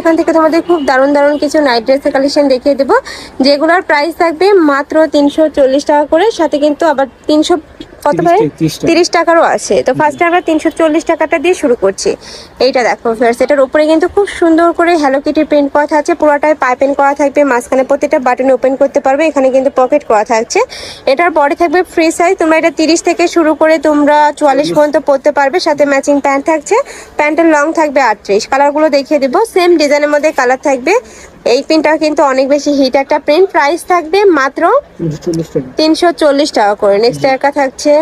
এখান থেকে তোমাদের খুব দারুণ দারুণ কিছু নাইট ড্রেসের কালেকশন দেখিয়ে দেবো। যেগুলোর প্রাইস থাকবে মাত্র তিনশো চল্লিশ টাকা করে, সাথে কিন্তু আবার তিনশো কত ভাই 30 তিরিশ টাকারও আছে। তো ফার্স্টে আমরা তিনশো চল্লিশ টাকাটা দিয়ে শুরু করছি। এইটা দেখো ফ্রেন্ডস এটার উপরে কিন্তু খুব সুন্দর করে হ্যালো কিটি প্রিন্ট করা থাকছে। পুরোটাই পাইপেন করা থাকবে। মাঝখানে প্রতিটা বাটন ওপেন করতে পারবে। এখানে কিন্তু পকেট করা থাকছে। এটার পরে থাকবে ফ্রি সাইজ তোমরা এটা তিরিশ থেকে শুরু করে তোমরা চুয়াল্লিশ পর্যন্ত পরতে পারবে। সাথে ম্যাচিং প্যান্ট থাকছে। প্যান্টের লং থাকবে আটত্রিশ। কালারগুলো দেখিয়ে দেবো। সেম ডিজাইনের মধ্যে কালার থাকবে। এই প্রিন্টটা কিন্তু অনেক বেশি হিট একটা প্রিন্ট। প্রাইস থাকবে মাত্র তিনশো চল্লিশ টাকা করে। নেক্সট একা থাকছে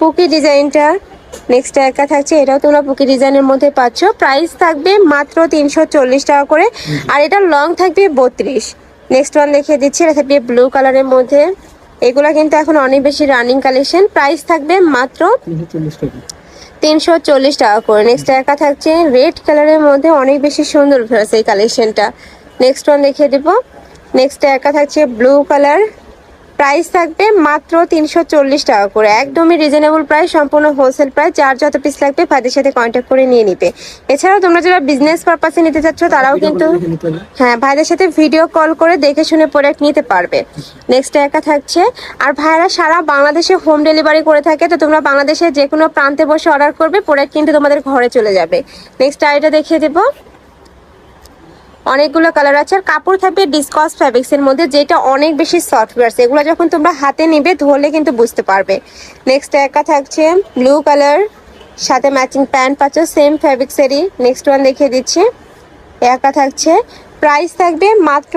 পুকি ডিজাইনটা নেক্সট একা থাকছে, এটাও তোমরা পুকি ডিজাইনের মধ্যে পাচ্ছ। প্রাইস থাকবে মাত্র তিনশো চল্লিশ টাকা করে। আর এটা লং থাকবে বত্রিশ। নেক্সট ওয়ান দেখিয়ে দিচ্ছি, এটা থাকবে ব্লু কালারের মধ্যে। এগুলো কিন্তু এখন অনেক বেশি রানিং কালেকশন প্রাইস থাকবে মাত্র তিনশো চল্লিশ টাকা করে। নেক্সট একা থাকছে রেড কালারের মধ্যে অনেক বেশি সুন্দর এই কালেকশনটা নেক্সট ওয়ান দেখিয়ে দেব। নেক্সট একা থাকছে ব্লু কালার প্রাইস থাকবে মাত্র তিনশো চল্লিশ টাকা করে। একদমই রিজনেবল প্রাইস সম্পূর্ণ হোলসেল প্রাইস যার যত পিস লাগবে ভাইদের সাথে কন্ট্যাক্ট করে নিয়ে নিবে। এছাড়াও তোমরা যারা বিজনেস পারপাসে নিতে চাচ্ছ তারাও কিন্তু হ্যাঁ ভাইদের সাথে ভিডিও কল করে দেখে শুনে প্রোডাক্ট নিতে পারবে। নেক্সট একা থাকছে। আর ভাইরা সারা বাংলাদেশে হোম ডেলিভারি করে থাকে তো তোমরা বাংলাদেশে যে কোনো প্রান্তে বসে অর্ডার করবে প্রোডাক্ট কিন্তু তোমাদের ঘরে চলে যাবে। নেক্সট আইটা দেখিয়ে দেবো। অনেকগুলো কালার আছে। আর কাপড় থাকবে ডিসকাস ফ্যাব্রিক্স এর মধ্যে যেটা অনেক বেশি সফটওয়্যার এগুলো যখন তোমরা হাতে নিবে ধরলে কিন্তু বুঝতে পারবে। নেক্সট একা থাকছে ব্লু কালার সাথে ম্যাচিং প্যান্ট পাচ্ছ সেম ফ্যাব্রিক্সেরই নেক্সট ওয়ান দেখিয়ে দিচ্ছি। একা থাকছে। প্রাইস থাকবে মাত্র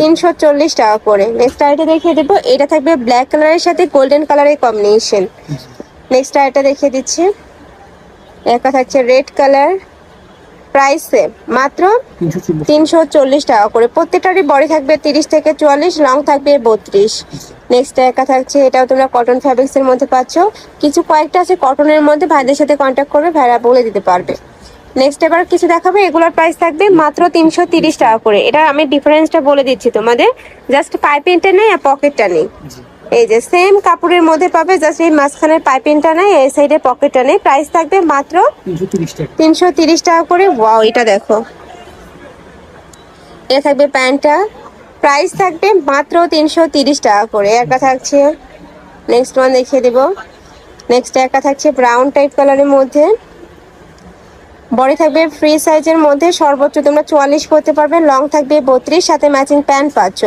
তিনশো চল্লিশ টাকা করে। নেক্সট আইটা দেখিয়ে দেবো। এটা থাকবে ব্ল্যাক কালারের সাথে গোল্ডেন কালারের কম্বিনেশন নেক্সট আইটা দেখিয়ে দিচ্ছি। একা থাকছে রেড কালার প্রাইস মাত্র তিনশো চল্লিশ টাকা করে। প্রত্যেকটারই বডি থাকবে তিরিশ থেকে চুয়াল্লিশ লং থাকবে বত্রিশ। নেক্সট একা থাকছে, এটাও তোমরা কটন ফ্যাব্রিক্সের মধ্যে পাচ্ছ। কিছু কয়েকটা আছে কটনের মধ্যে, ভাইদের সাথে কন্ট্যাক্ট করবে, ভাইরা বলে দিতে পারবে। নেক্সট এবার কিছু দেখাবে, এগুলোর প্রাইস থাকবে মাত্র তিনশো তিরিশ টাকা করে। এটা আমি ডিফারেন্সটা বলে দিচ্ছি তোমাদের। জাস্ট পাইপিংটা নেই আর পকেটটা নেই। এই যে সেম কাপড়ের মধ্যে পাবে জাস্ট এই মাঝখানের পাইপিংটা নেই, এই সাইডে পকেটটা নেই। প্রাইস থাকবে মাত্র তিনশো তিরিশ টাকা করে। ওয়াও এটা দেখো। এটা থাকবে প্যান্টটা। প্রাইস থাকবে মাত্র তিনশো তিরিশ টাকা করে। একটা থাকছে নেক্সট ওয়ান দেখিয়ে দেবো। নেক্সট একটা থাকছে ব্রাউন টাইপ কালারের মধ্যে। বডি থাকবে ফ্রি সাইজের মধ্যে সর্বোচ্চ তোমরা চুয়াল্লিশ করতে পারবে লং থাকবে বত্রিশ সাথে ম্যাচিং প্যান্ট পাচ্ছ।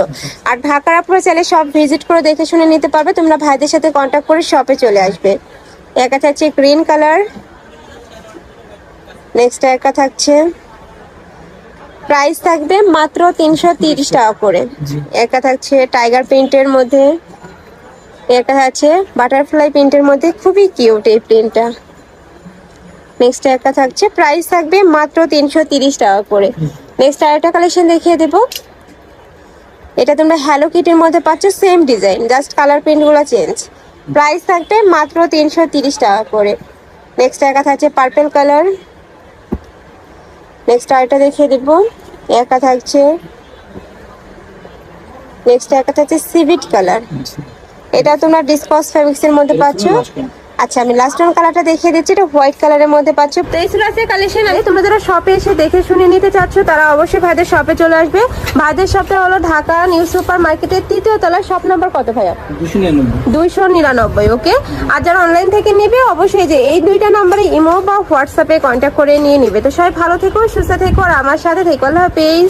আর ঢাকার আপনারা চাইলে সব ভিজিট করে দেখে শুনে নিতে পারবে তোমরা ভাইদের সাথে কন্ট্যাক্ট করে শপে চলে আসবে। একা থাকছে গ্রিন কালার নেক্সট একা থাকছে প্রাইস থাকবে মাত্র তিনশো তিরিশ টাকা করে। একা থাকছে টাইগার প্রিন্টের মধ্যে একা আছে বাটারফ্লাই প্রিন্টের মধ্যে খুবই কিউট এই প্রিন্টটা নেক্সট একটা থাকছে। প্রাইস থাকবে মাত্র তিনশো টাকা করে। নেক্সট আরেকটা কালেকশন দেখিয়ে দেবো। এটা তোমরা হ্যালো কিটের মধ্যে পাচ্ছ সেম ডিজাইন জাস্ট কালার প্রিন্টগুলো চেঞ্জ প্রাইস থাকবে মাত্র তিনশো টাকা করে। নেক্সট একা থাকছে পার্পল কালার নেক্সট আরেকটা দেখিয়ে দেবো। একা থাকছে নেক্সট একা থাকছে সিভিট কালার এটা তোমরা ডিসকাস ফ্যাব্রিক্স মধ্যে পাচ্ছ। আচ্ছা আমি লাস্ট ওয়ান কালারটা দেখিয়ে দিচ্ছি এটা হোয়াইট কালারের মধ্যে পাচ্ছ। তো এই ছিল আজকে কালেকশন আছে তোমরা যারা শপে এসে দেখে শুনে নিতে চাচ্ছ তারা অবশ্যই ভাইদের শপে চলে আসবে। ভাইদের শপটা হলো ঢাকা নিউ সুপার মার্কেটের তৃতীয় তলায় শপ নাম্বার কত ভাইয়া? দুইশো নিরানব্বই। ওকে আর যারা অনলাইন থেকে নেবে অবশ্যই যে এই দুইটা নাম্বারে ইমো বা হোয়াটসঅ্যাপে কন্ট্যাক্ট করে নিয়ে নিবে। তো সবাই ভালো থেকো সুস্থ থেকো আর আমার সাথে থেকো। আল্লাহ হাফেজ।